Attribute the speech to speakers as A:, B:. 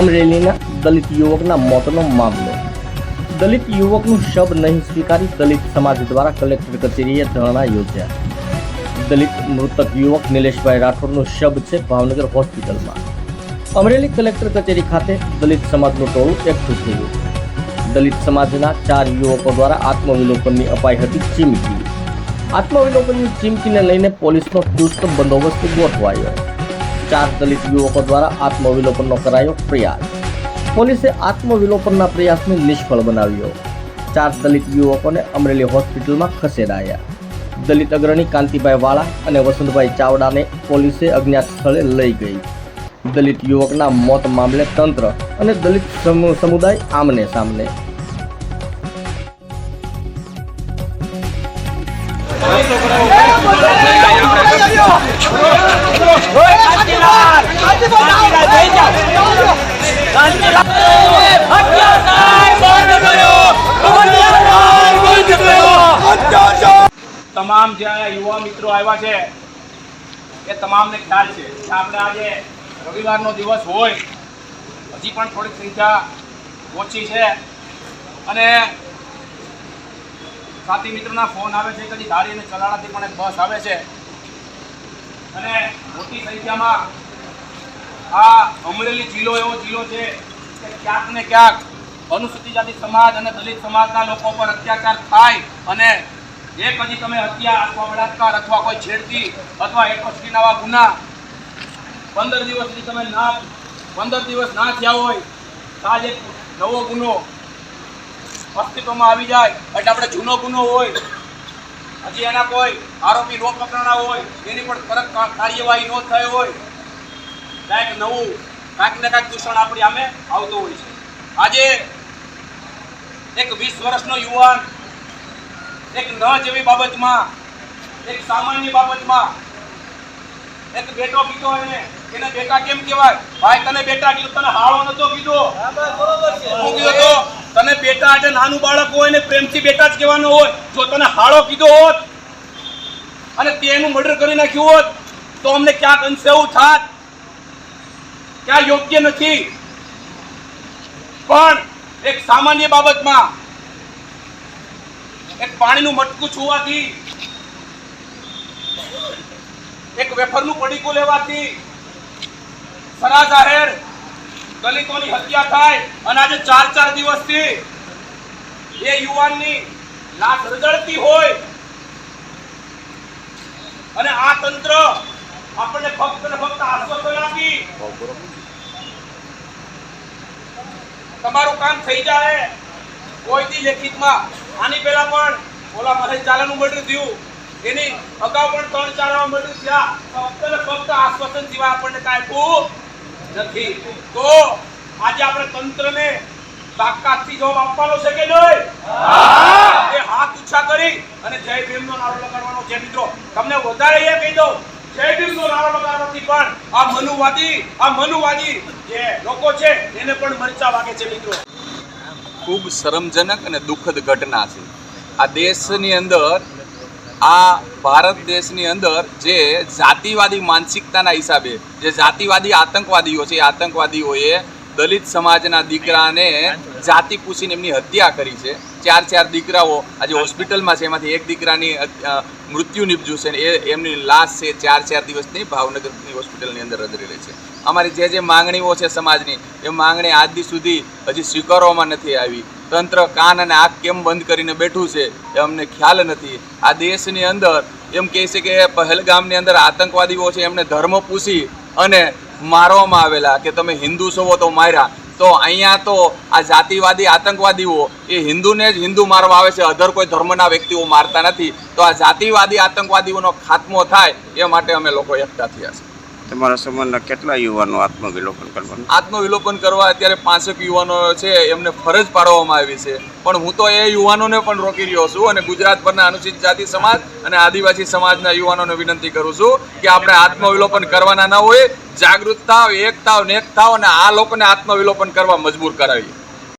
A: અમરેલીના દલિત યુવકના મોતનો મામલો. દલિત યુવકનું શબ નહીં સ્વીકારી દલિત સમાજ દ્વારા કલેક્ટર કચેરીએ ધરણા યોજ્યા. દલિત મૃતક યુવક નિલેશભાઈ રાઠોડનું શબ છે ભાવનગર હોસ્પિટલમાં. અમરેલી કલેક્ટર કચેરી ખાતે દલિત સમાજનું ટોળું એકઠું થયું. દલિત સમાજના ચાર યુવકો દ્વારા આત્મવિલોપનની અપાઈ હતી ચીમકી. આત્મવિલોપનની ચીમકીને લઈને પોલીસનો ચુસ્ત બંદોબસ્ત ગોઠવાયો. ચાર દલિત યુવકો દ્વારા આત્મવિલોપનનો કરાયો પ્રયાસ પોલીસે આત્મવિલોપનના પ્રયાસને નિષ્ફળ બનાવ્યો ચાર દલિત યુવકોને અમરેલી હોસ્પિટલમાં ખસેડાયા દલિત અગ્રણી કાંતિભાઈ વાળા અને વસંતભાઈ ચાવડાને પોલીસે અજ્ઞાત સ્થળે લઈ ગઈ દલિત યુવકના મોત મામલે તંત્ર અને દલિત સમુ- સમુદાય આમને સામને
B: તમામ જે યુવા મિત્રો આવ્યા છે, એ તમામને ખ્યાલ છે. આપણે આજે રવિવારનો દિવસ હોય, હજી પણ થોડીક સંખ્યા ઓછી છે. અને સાથી મિત્રોના ફોન આવે છે કદી ધારી અને ચલાડાથી પણ એક બસ આવે છે. અને મોટી સંખ્યામાં આ અમરેલી જિલ્લો એવો જિલ્લો છે કે ક્યાંક ને ક્યાંક અનુસૂચિત જાતિ સમાજ અને દલિત સમાજના લોકો પર અત્યાચાર થાય અને એક હજી તમે હત્યા અથવા બળાત્કાર અથવા કોઈ છેડતી અથવા એટ્રોસિટીના આવા ગુના પંદર દિવસ સુધી તમે ના પંદર દિવસ ના થયા હોય આજે એક નવો ગુનો અસ્તિત્વમાં આવી જાય. એટલે આપણે જૂનો ગુનો હોય, હજી એના કોઈ આરોપી ન પકડાણા હોય, એની પણ તરત કાર્યવાહી ન થઈ હોય કાંઈક નવું કાંઈક ને કાંઈક દૂષણ આપણી સામે આવતું હોય છે. આજે એક વીસ વર્ષનો યુવાન એક ન જેવી બાબતમાં એક સામાન્ય બાબતમાં એક બેટો કીધો એને એને બેટા કેમ કહેવાય? ભાઈ તને બેટા કીધું તને હાળો નતો કીધો. શું કીધો તો તને બેટા એટલે નાનું બાળક હોય ને પ્રેમથી બેટા જ કહેવાનો હોય. જો તને હાળો કીધો હોત અને તેનું મર્ડર કરી નાખ્યું હોત તો અમને ક્યાંક અંશે એવું થાત. ક્યાં યોગ્ય નથી. પણ એક સામાન્ય બાબતમાં એક પાણીનું મટકું છુવાથી, એક વેફરનું પડીકું લેવાથી સરા જાહેર દલિતોની હત્યા થાય અને આજે ચાર ચાર દિવસથી એ યુવાનની લાશ રજળતી હોય અને આ તંત્ર આપણને ફક્ત ને ફક્ત આશ્વસ્ત આપી તમારું કામ થઈ જાય. કોઈ દી લેખિતમાં? આની પહેલા પણ ઓલા મહેશ ઝાલાનું મર્ડર થયું. એની અગાઉ પણ ત્રણ ચાર મર્ડર થયા. ફક્ત ને ફક્ત આશ્વાસન સિવાય આપણને કાંઈ આપવું નથી. તો આજે આપણે તંત્રને તાકાતથી જવાબ આપવાનો છે કે નહીં? એ હાથ ઉછા કરી અને જય ભીમનો નારો લગાડવાનો છે મિત્રો. તમને વધારે એ કહી દઉં
C: ખૂબ શરમજનક અને દુઃખદ ઘટના છે. આ દેશની અંદર, આ ભારત દેશની અંદર જે જાતિવાદી માનસિકતાના હિસાબે, જે જાતિવાદી આતંકવાદીઓ છે, એ આતંકવાદીઓએ દલિત સમાજના દીકરાને જાતિ પૂછીને એમની હત્યા કરી છે. ચાર ચાર દીકરાઓ આજે હોસ્પિટલમાં છે. એમાંથી એક દીકરાની મૃત્યુ નિપજ્યું છે એ, એમની લાશ છે ચાર ચાર દિવસની ભાવનગરની હોસ્પિટલની અંદર રજડી રહી છે. અમારી જે જે માંગણીઓ છે સમાજની, એ માંગણી આજ સુધી હજી સ્વીકારવામાં નથી આવી. તંત્ર કાન અને આંખ કેમ બંધ કરીને બેઠું છે એ અમને ખ્યાલ નથી. આ દેશની અંદર એમ કહે છે કે પહેલગામની અંદર આતંકવાદીઓ છે, એમને ધર્મ પૂછી અને મારવામાં આવેલા કે તમે હિન્દુ છો તો માર્યા. તો અહીંયા તો આ જાતિવાદી આતંકવાદીઓ એ હિન્દુને જ હિન્દુ મારવા આવે છે. અધર કોઈ ધર્મના વ્યક્તિઓ મારતા નથી. તો આ જાતિવાદી આતંકવાદીઓનો ખાત્મો થાય એ માટે અમે લોકો એકઠા થયા છે
D: તમારા સમાજના કેટલા યુવાનો આત્મવિલોપન કરવાનું
C: આત્મવિલોપન કરવા અત્યારે પાંચેક યુવાનો છે એમને ફરજ પાડવામાં આવી છે. પણ હું તો એ યુવાનોને પણ રોકી રહ્યો છું અને ગુજરાતભરના અનુસૂચિત જાતિ સમાજ અને આદિવાસી સમાજના યુવાનોને વિનંતી કરું છું કે આપણે આત્મવિલોપન કરવાના ન હોય જાગૃત થાવ એક થાવ નેક થાવ અને આ લોકોને આત્મવિલોપન કરવા મજબૂર કરાવીએ.